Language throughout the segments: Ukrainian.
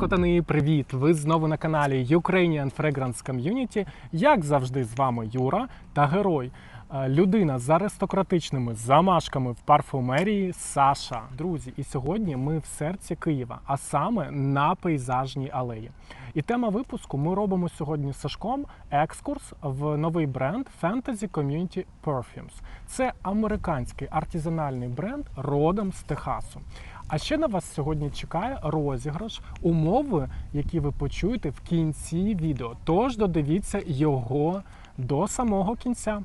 котани, привіт! Ви знову на каналі Ukrainian Fragrance Community. Як завжди, з вами Юра та герой. е, Людина з аристократичними замашками в парфумерії Саша. Друзі, і сьогодні ми в серці Києва, а саме на пейзажній алеї. І тема випуску ми робимо сьогодні з Сашком екскурс в новий бренд Fantasy Community Perfumes. Це американський артизанальний бренд родом з Техасу. А ще на вас сьогодні чекає розіграш, умови, які ви почуєте в кінці відео. Тож додивіться його до самого кінця.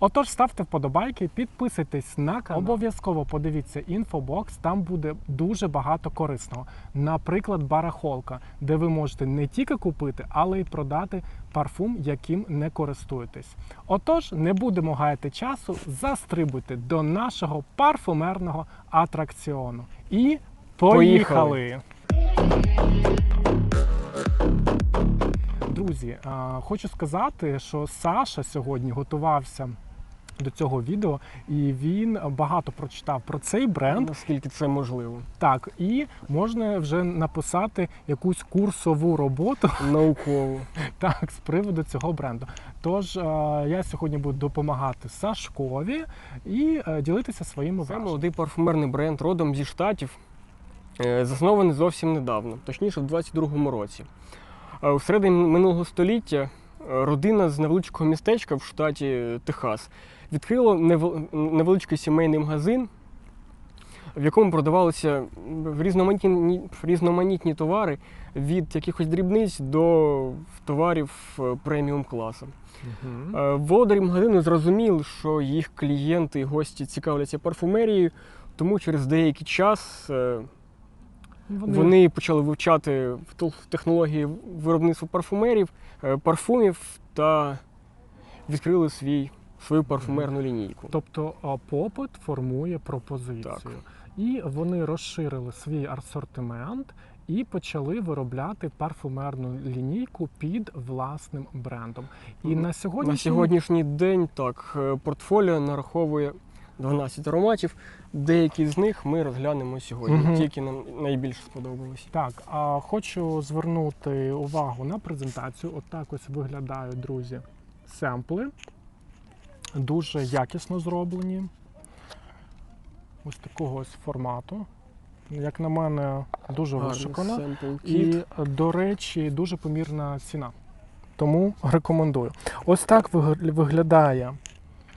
Отож, ставте вподобайки, підписуйтесь на канал. Обов'язково подивіться інфобокс, там буде дуже багато корисного. Наприклад, барахолка, де ви можете не тільки купити, але й продати парфум, яким не користуєтесь. Отож, не будемо гаяти часу, застрибуйте до нашого парфумерного атракціону. І поїхали! Друзі, хочу сказати, що Саша сьогодні готувався до цього відео, і він багато прочитав про цей бренд. Наскільки це можливо? Так, і можна вже написати якусь курсову роботу Науково. так, з приводу цього бренду. Тож е, я сьогодні буду допомагати Сашкові і е, ділитися своїми Це молодий парфумерний бренд родом зі Штатів, е, заснований зовсім недавно, точніше в 22-му році. У середині минулого століття родина з невеличкого містечка в штаті Техас відкрила невел- невеличкий сімейний магазин, в якому продавалися різноманітні, різноманітні товари від якихось дрібниць до товарів е, преміум класу. Е, Володарі магазину зрозуміли, що їх клієнти і гості цікавляться парфумерією, тому через деякий час е, вони почали вивчати в технології виробництва парфумерів, парфумів та відкрили свій, свою парфумерну лінійку. Тобто попит формує пропозицію. Так. І вони розширили свій асортимент і почали виробляти парфумерну лінійку під власним брендом. І на сьогодні На сьогоднішній день так, е, портфоліо нараховує 12 ароматів. Деякі з них ми розглянемо сьогодні, Мгм. ті, які нам найбільше сподобалися. Так, а хочу звернути увагу на презентацію. Отак ось виглядають, друзі, семпли. Дуже якісно зроблені. Ось такого ось формату. Як на мене, дуже вишукано. І, до речі, дуже помірна ціна. Тому рекомендую. Ось так виглядає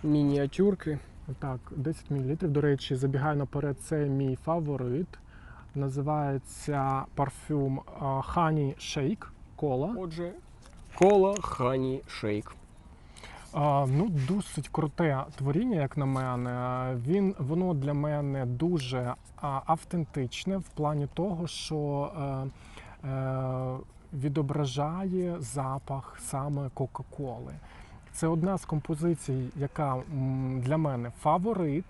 мініатюрки. так, 10 мл. До речі, забігаю наперед, це мій фаворит. Називається парфюм а, Honey Shake Кола. Отже, кола хані шейк. Ну, досить круте творіння, як на мене. Він воно для мене дуже автентичне в плані того, що е, е, відображає запах саме Кока-Коли. Це одна з композицій, яка для мене фаворит.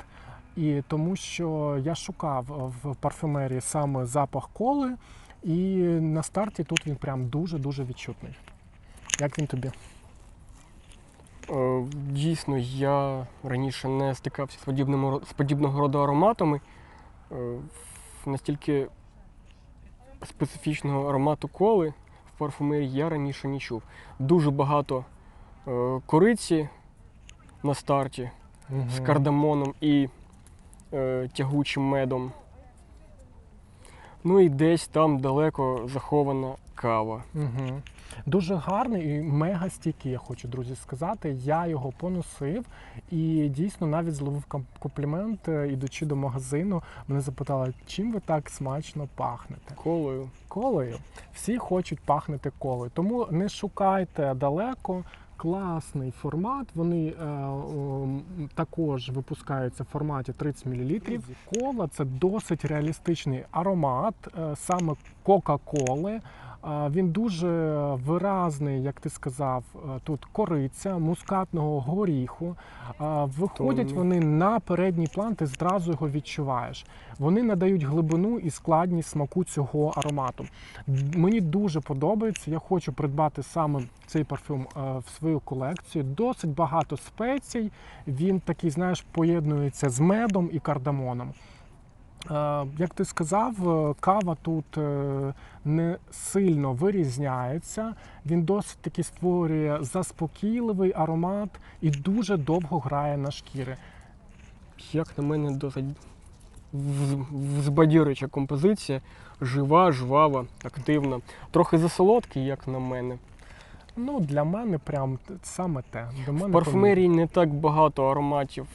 І тому що я шукав в парфюмерії саме запах коли, і на старті тут він прям дуже-дуже відчутний. Як він тобі? Е, Дійсно, я раніше не стикався з, подібним, з подібного роду ароматами. Е, Настільки специфічного аромату коли в парфумерії я раніше не чув. Дуже багато е, кориці на старті з кардамоном і тягучим медом. Ну і десь там далеко захована кава. Угу. Дуже гарний і мега стійкий, я хочу, друзі, сказати. Я його поносив і дійсно навіть зловив комплімент, е, ідучи до магазину. Мене запитали, чим ви так смачно пахнете? Колою. Колею. Всі хочуть пахнути колею. Тому не шукайте далеко. Класний формат. Вони е, м, також випускаються в форматі 30 мл. Кола це досить реалістичний аромат, е, саме Кока-Коли. Він дуже виразний, як ти сказав, е, тут кориця, мускатного горіху. Виходять вони на передній план, ти зразу його відчуваєш. Вони надають глибину і складність смаку цього аромату. Мені дуже подобається. Я хочу придбати саме цей парфюм е, в свою колекцію. Досить багато спецій. Він такий, знаєш, поєднується з медом і кардамоном. Е, Як ти сказав, е, кава тут е, не сильно вирізняється. Він досить таки створює заспокійливий аромат і дуже довго грає на шкіри. Як на мене, досить взбадьорююча композиція. Жива, жвава, активна. Трохи засолодкий, як на мене. Ну, для мене прям саме те. До мене В парфумерії не так багато ароматів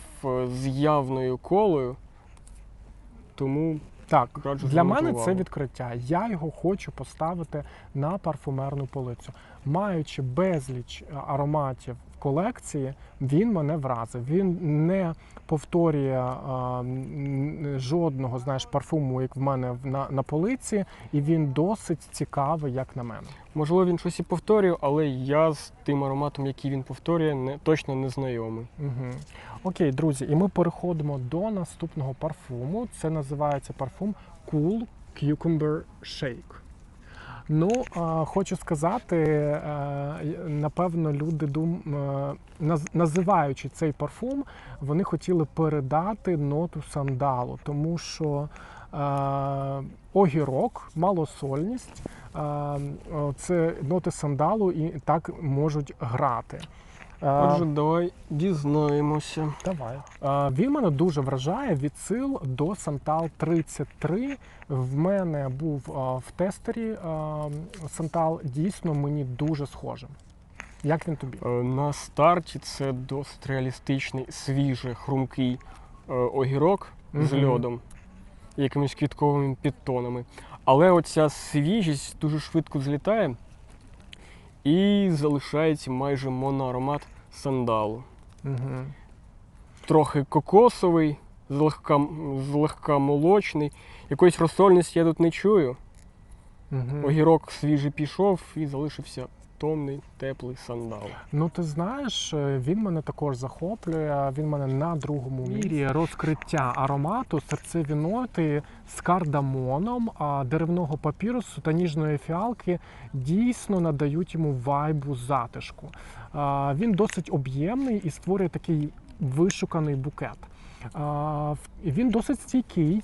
з явною колою, тому Так, Раджу для мене мене це відкриття. Я його хочу поставити на парфумерну полицю. Маючи безліч е, ароматів колекції, він мене вразив. Він не повторює а, жодного знаєш, парфуму, як в мене на, на полиці, і він досить цікавий, як на мене. можливо він щось і повторює, але я з тим ароматом, який він повторює, не, точно не знайомий. Угу. Окей, друзі, і ми переходимо до наступного парфуму. Це називається парфум Cool Cucumber Shake. Ну, хочу сказати, е, напевно, люди дум, е, називаючи цей парфум, вони хотіли передати ноту сандалу, тому що е, огірок, малосольність, це ноти сандалу і так можуть грати. Отже, давай дізнаємося. Давай. Він мене дуже вражає. Відсил до Сантал 33. В мене був в тестері Сантал. Дійсно мені дуже схожим. Як він тобі? Е, На старті це досить реалістичний, свіжий, хрумкий е, огірок з льодом, якимись квітковими підтонами. Але оця свіжість дуже швидко злітає і залишається майже моноаромат сандалу. Угу. Трохи кокосовий, злегка, злегка молочний. Якоїсь розсольності я тут не чую. Угу. Огірок свіжий пішов і залишився томний, теплий сандал. Ну, ти знаєш, е, він мене також захоплює. Він мене на другому мірі розкриття аромату, серцеві ноти з кардамоном, а деревного папірусу та ніжної фіалки дійсно надають йому вайбу затишку. Він досить об'ємний і створює такий вишуканий букет. Він досить стійкий,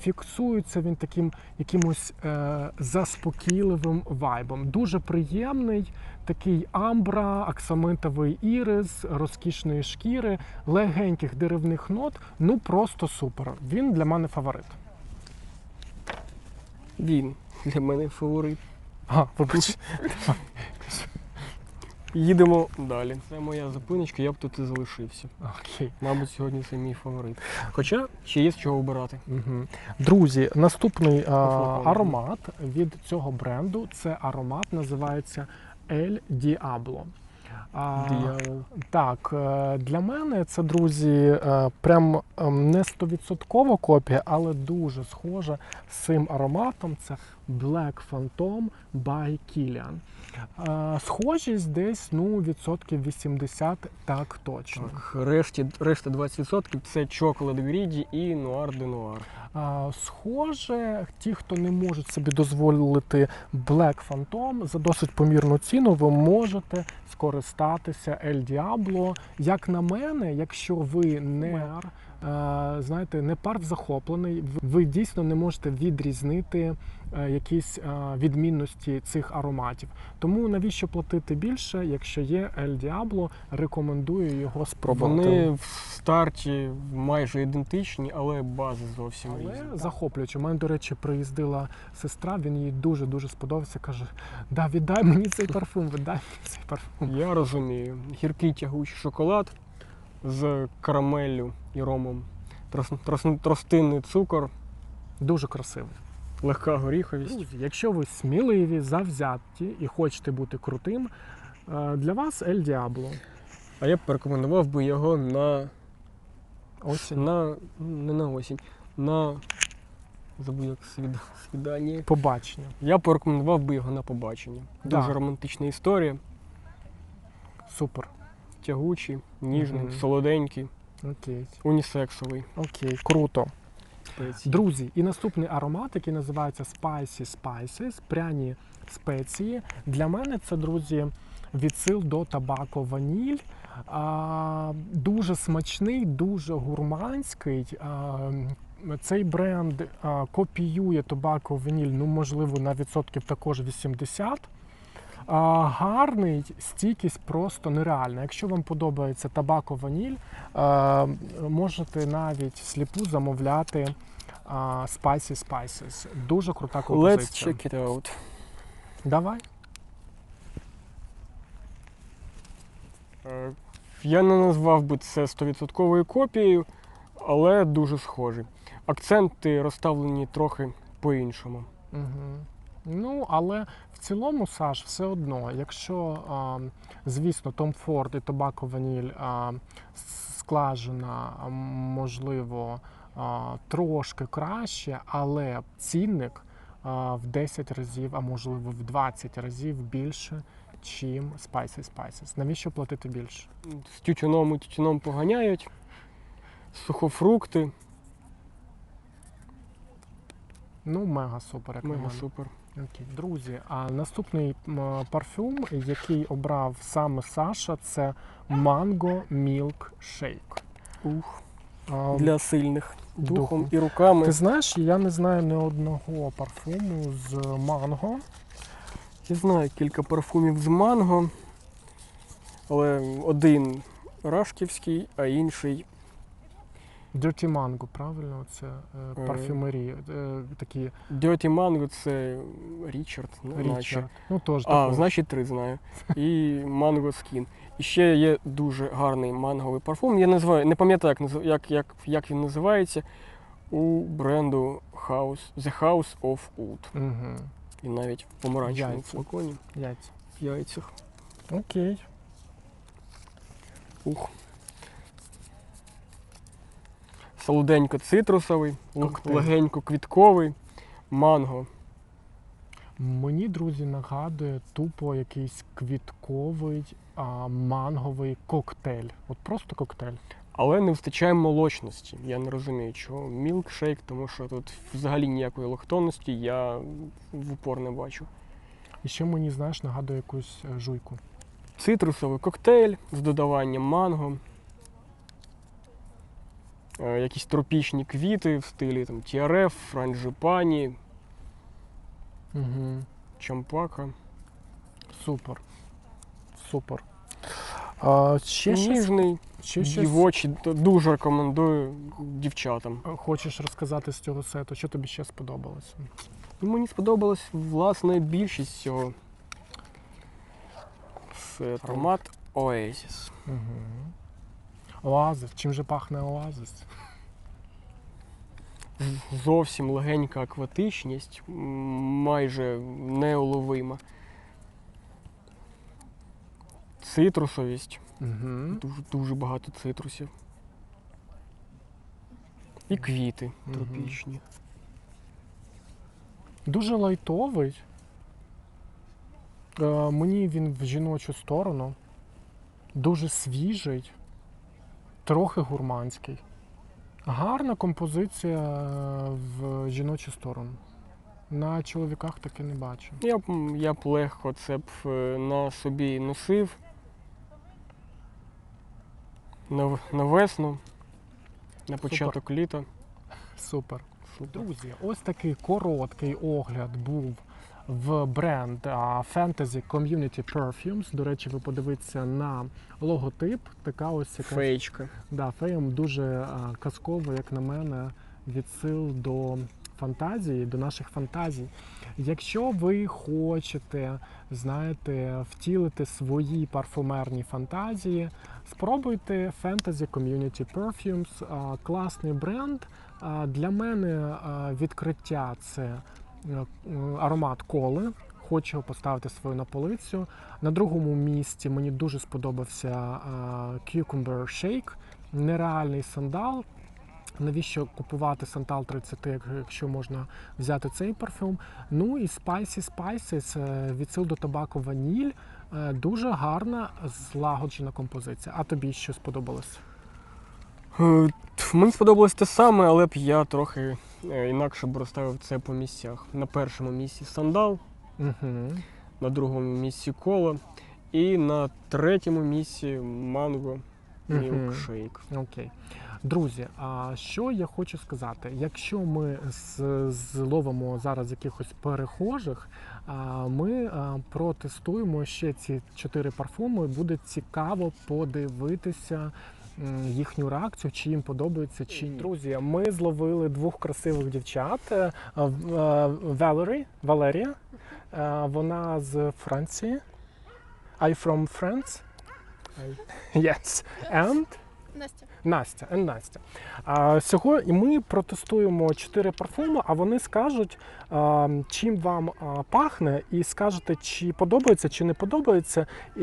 фіксується він таким якимось е, заспокійливим вайбом. Дуже приємний, такий амбра, аксамитовий ірис, розкішної шкіри, легеньких деревних нот. Ну просто супер. Він для мене фаворит. Він для мене фаворит. А, вибач. Їдемо далі. Це моя зупиночка, я б тут і залишився. Окей. Мабуть, сьогодні це мій фаворит. Хоча ще є з чого обирати. Угу. Друзі, наступний а, аромат від цього бренду це аромат, називається El Diablo. А, Так, е, для мене це, друзі, е, прям ем, не стовідсоткова копія, але дуже схожа з цим ароматом. Це Black Phantom by Kilian. Е, Схожість десь ну, відсотків 80 так точно. Так, решті, решта 20% це Chocolate Greedy і Noir de Noir. А, Схоже, ті, хто не можуть собі дозволити Black Phantom за досить помірну ціну, ви можете скористатися El Diablo. Як на мене, якщо ви не мер, е, знаєте, не парк захоплений, ви- дійсно не можете відрізнити е, якісь е, відмінності цих ароматів. Тому навіщо платити більше, якщо є El Diablo, рекомендую його спробувати. Вони в старті майже ідентичні, але бази зовсім Але різні. захоплююче. У мене, до речі, приїздила сестра, він їй дуже дуже сподобався. Каже: Да, віддай мені цей парфум, віддай мені цей парфум. Я розумію. Гіркий тягучий шоколад з карамеллю і ромом. Трос, трос, тростинний цукор, Дуже красивий. легка горіховість. Друзі, якщо ви сміливі, завзяті і хочете бути крутим, е, для вас Ель Діабло. А я б порекомендував би його на Ось На, не на осінь, на забув як свід, свідання. побачення. Я порекомендував би його на побачення. Да. Дуже романтична історія, Супер. Тягучий, ніжний, Мгм. солоденький, Окей. унісексовий. Окей, круто. Друзі, і наступний аромат, який називається Spicy Spices, пряні спеції. Для мене це, друзі, відсил до табако ваніль. А, дуже смачний, дуже гурманський. А, цей бренд а, копіює Tobacco Vinyl, ну можливо, на відсотків також 80. Гарний, стійкість просто нереальна. Якщо вам подобається табако ваніль, можете навіть сліпу замовляти Spicy Spices. Дуже крута Let's check it out. Давай. Е, Я не назвав би це 100% копією, але дуже схожий. Акценти розставлені трохи по-іншому. Угу. Ну, але в цілому, Саш, все одно, якщо, звісно, Том Форд і Тобако Ваніль а, с- складжена, а, можливо, трошки краще, але цінник в 10 разів, а можливо в 20 разів більше, чим Spicy Spices. Навіщо платити більше? З тютюном і тютюном поганяють, сухофрукти, Ну, мега супер, як мега супер. Окей, друзі, а наступний парфюм, який обрав саме Саша, це Mango Milk Shake. Ух, для сильних духом духом. і руками. Ти знаєш, я не знаю ні одного парфуму з манго. Я знаю кілька парфумів з манго, але один рашківський, а інший Dirty Mango, правильно? Це е, парфюмерії. Е, такі Dirty Mango це Річард, ну, наче. Ну, А, такого. значить, три знаю. І Mango Skin. І ще є дуже гарний манговий парфум. Я називаю, не пам'ятаю, як, як, як, як він називається. У бренду House, The House of Oud. Угу. І навіть в помаранчевому флаконі Яйця. в яйцях. Окей. Ух. Солоденько цитрусовий, Коктейль. легенько квітковий, манго. Мені, друзі, нагадує тупо якийсь квітковий а, манговий коктейль. От просто коктейль. Але не вистачає молочності. Я не розумію, чого. Мілкшейк, тому що тут взагалі ніякої лактонності я в упор не бачу. І ще мені, знаєш, нагадує якусь е, жуйку. Цитрусовий коктейль з додаванням манго. Е, Якісь тропічні квіти в стилі там, тіареф, франджипані, Угу. чампака. Супер. Супер. А, ще Ніжний, ще дівочий, дуже рекомендую дівчатам. е, хочеш розказати з цього сету, що тобі ще сподобалося? І мені сподобалась власне більшість цього. Це аромат Oasis. Угу. Оазис. Чим же пахне оазис? Зовсім легенька акватичність, майже неуловима. Цитрусовість, Угу. дуже, дуже багато цитрусів. І квіти Мгм. тропічні. Дуже лайтовий. Е, мені він в жіночу сторону. Дуже свіжий, трохи гурманський. Гарна композиція е, в жіночу сторону. На чоловіках таки не бачу. Я б, я б легко це б е, на собі носив. На, на весну, на початок літа. Супер. Супер. Друзі, ось такий короткий огляд був в бренд Fantasy Community Perfumes. До речі, ви подивіться на логотип. Така ось яка Феєчка. Да, феєм дуже казково, як на мене, відсил до фантазії, до наших фантазій. Якщо ви хочете, знаєте, втілити свої парфумерні фантазії, спробуйте Fantasy Community Perfumes. Класний бренд. Для мене відкриття це аромат коли. Хочу поставити свою на полицю. На другому місці мені дуже сподобався а, Cucumber Shake, нереальний сандал. Навіщо купувати сандал 30, якщо можна взяти цей парфюм? Ну і Spicy Spices е, відсил до табаку ваніль. Е, Дуже гарна злагоджена композиція. А тобі що сподобалось? Е, Мені сподобалось те саме, але б я трохи е, інакше б розставив це по місцях. На першому місці сандал, Угу. на другому місці коло і на третьому місці манго мілкшейк. Окей. Друзі, а що я хочу сказати? Якщо ми зловимо зараз якихось перехожих, ми протестуємо ще ці чотири парфуми. Буде цікаво подивитися. М, Їхню реакцію, чи їм подобається, чи ні. Друзі, ми зловили двох красивих дівчат. Е, е, Валері, Валерія. Е, Вона з Франції. I from France. I- Yes. And Настя. Настя, and Настя. А, сьогодні ми протестуємо чотири парфуми, а вони скажуть, а, чим вам а, пахне, і скажете, чи подобається, чи не подобається, і,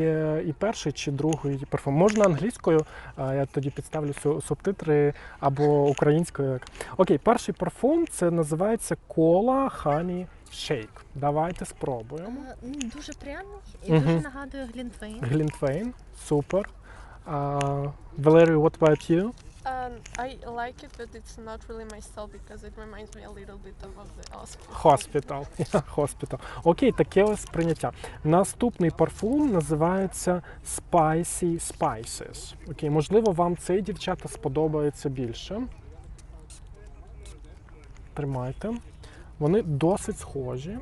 і перший, чи другий парфум. Можна англійською, а, я тоді підставлю субтитри або українською. Окей, перший парфум це називається Кола Хані Шейк. Давайте спробуємо. Е, Дуже пряний і Мгм. дуже нагадує Глінтвейн. Глінтвейн, супер. А, Валерію, what about you? Um, I like it, but it's not really my style because it reminds me a little bit of the hospital. Hospital. Hospital. Окей, таке ось прийняття. Наступний парфум називається Spicy Spices. Окей, можливо, вам цей дівчата сподобається більше. Тримайте. Вони досить схожі.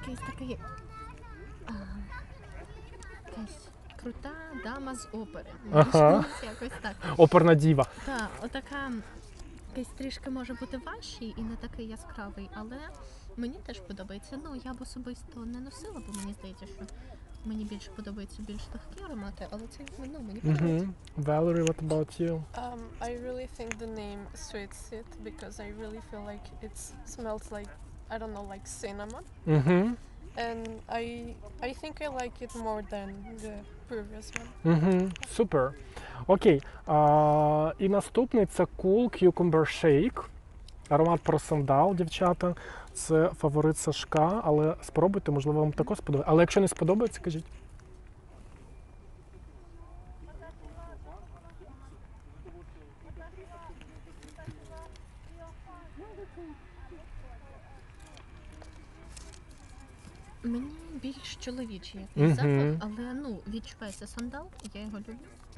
Якийсь такий. а, Якась крута дама з опери. Ага. Якось так. Оперна діва. Так, отака. Якийсь трішки може бути важчий і не такий яскравий, але мені теж подобається. Ну, я б особисто не носила, бо мені здається, що мені більше подобаються більш легкі аромати, але це ну, мені подобається. Угу. Valerie, what about you? Um, I really think the name suits it because I really feel like it smells like I don't know, like cinnamon, Угу. And I I think I like it more than the previous one. Угу, супер. Окей. А, і наступний це Cool Cucumber Shake. Аромат про сандал, дівчата. Це фаворит Сашка, але спробуйте, можливо, вам також сподобається. Але якщо не сподобається, кажіть. Мені більш чоловічий якийсь Мгм. запах, але ну відчувається сандал, я його люблю.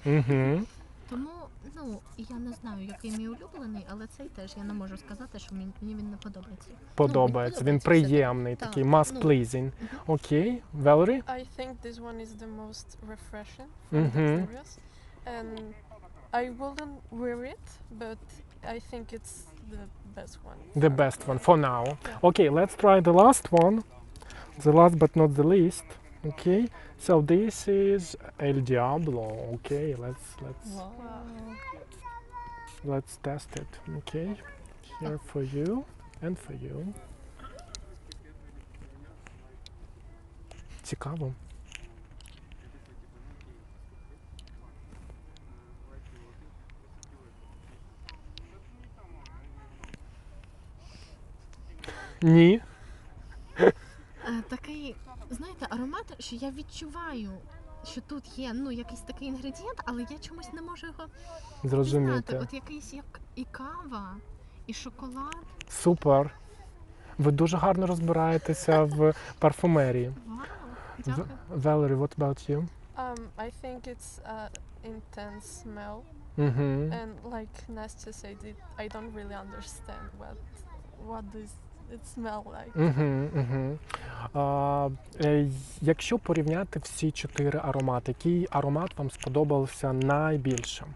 Угу. Тому ну я не знаю, який мій улюблений, але цей теж я не можу сказати, що мені мені він не подобається. Подобається. Він приємний, Так, такий must ну. pleasing. Мгм. Окей. Valerie? I think this one is the most refreshing from Mhm. the and I wouldn't wear it, but I think it's the best one. The best one for now. Okay, let's try the last one. The last but not the least. Okay. So this is El Diablo. Okay, let's let's Вау. Let's test it. Okay. Here for you and for you. Цікаво. Ні. аромат, що я відчуваю, що тут є ну якийсь такий інгредієнт, але я чомусь не можу його. Зрозуміти. От якийсь як і кава, і шоколад. Супер. Ви дуже гарно розбираєтеся в парфумерії. Вау, Valerie, what about you? Um, I think it's a intense smell, Угу. and like Nastya said, it, I don't really understand what what does it smell like. Угу, угу. А, е, якщо порівняти всі чотири аромати, який аромат вам сподобався найбільше?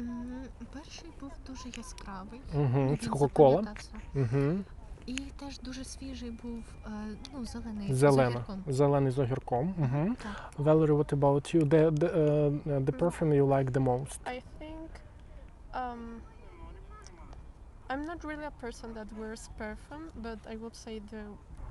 М, Перший був дуже яскравий. Угу. він Це Кока-Кола. запам'ятався. Угу. І теж дуже свіжий був е, ну, зелений з Зелена. огірком. Зелений з огірком. Угу. Так. Valerie, what about you? The, the, uh, the perfume you like the most? I think um, I'm not really a person that wears perfume, but I would say the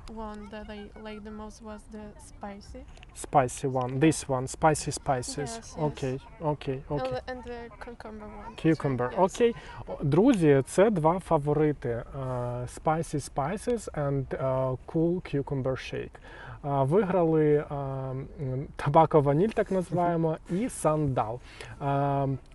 one that I liked the most was the spicy. Spicy one. This one. Spicy spices. Yes, yes. Окей, окей, окей. and the cucumber one. Cucumber. Yes. Окей. Друзі, це два фаворити: е, Spicy Spices and е, Cool Cucumber Shake. Е, Виграли е, табако ваніль, так називаємо, і сандал.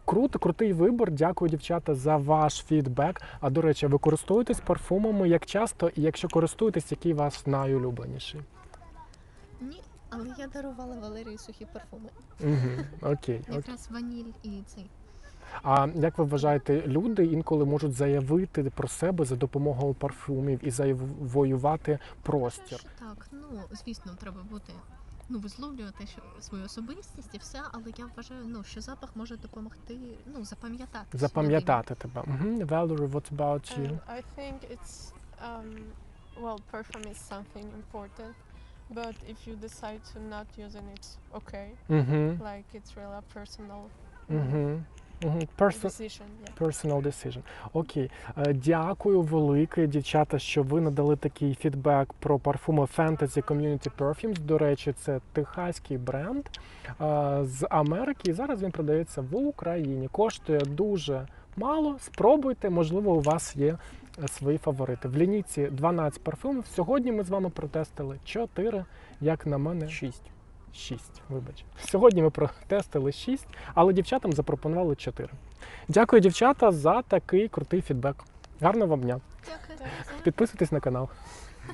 Круто, крутий вибір. Дякую, дівчата, за ваш фідбек. А до речі, ви користуєтесь парфумами як часто, і якщо користуєтесь, який ваш найулюбленіший? Ні, але я дарувала Валерії сухі парфуми. Угу. Окей, окей. Якраз ваніль і цей. А як ви вважаєте, люди інколи можуть заявити про себе за допомогою парфумів і завоювати простір? Так, ну звісно, треба бути. Ну, висловлювати свою особистість і все, але я вважаю, ну що запах може допомогти ну запам'ятати. Запам'ятати тебе. Угу. Valerie, what about you? And I think it's um, well, perfume is something important, but if you decide to not use it, it's okay. Угу. Like it's really a personal Угу. Угу. Person, decision. Yeah. Personal decision. Окей. Е, Дякую велике, дівчата, що ви надали такий фідбек про парфуми Fantasy Community Perfumes. До речі, це техаський бренд е, з Америки. І зараз він продається в Україні. Коштує дуже мало. Спробуйте, можливо, у вас є свої фаворити. В лінійці 12 парфумів. Сьогодні ми з вами протестили 4, як на мене, Шість. 6, вибач. Сьогодні ми протестили 6, але дівчатам запропонували 4. Дякую, дівчата, за такий крутий фідбек. Гарного вам дня. Дякую. Підписуйтесь на канал.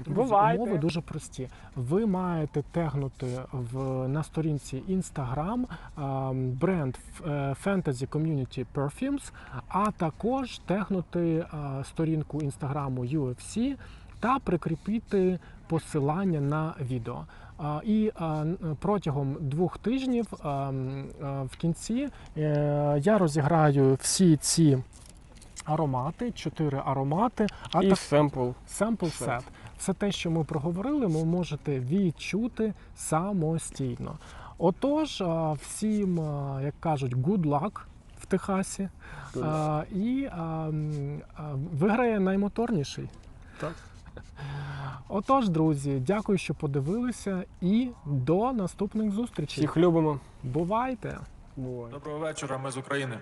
Бувайте. Умови дуже прості. Ви маєте тегнути в, на сторінці Instagram ем, бренд е, Fantasy Community Perfumes, а також тегнути е, сторінку інстаграму UFC та прикріпити посилання на відео. І е, протягом двох тижнів е, м, е, в кінці я розіграю всі ці аромати, чотири аромати, а І так семпл. Sample Set. Все те, що ми проговорили, ви можете відчути самостійно. Отож, всім, як кажуть, good luck в Техасі. А, І а, виграє наймоторніший. Так. Отож, друзі, дякую, що подивилися, і до наступних зустрічей. Всіх любимо. Бувайте! Буває. Доброго вечора, ми з України.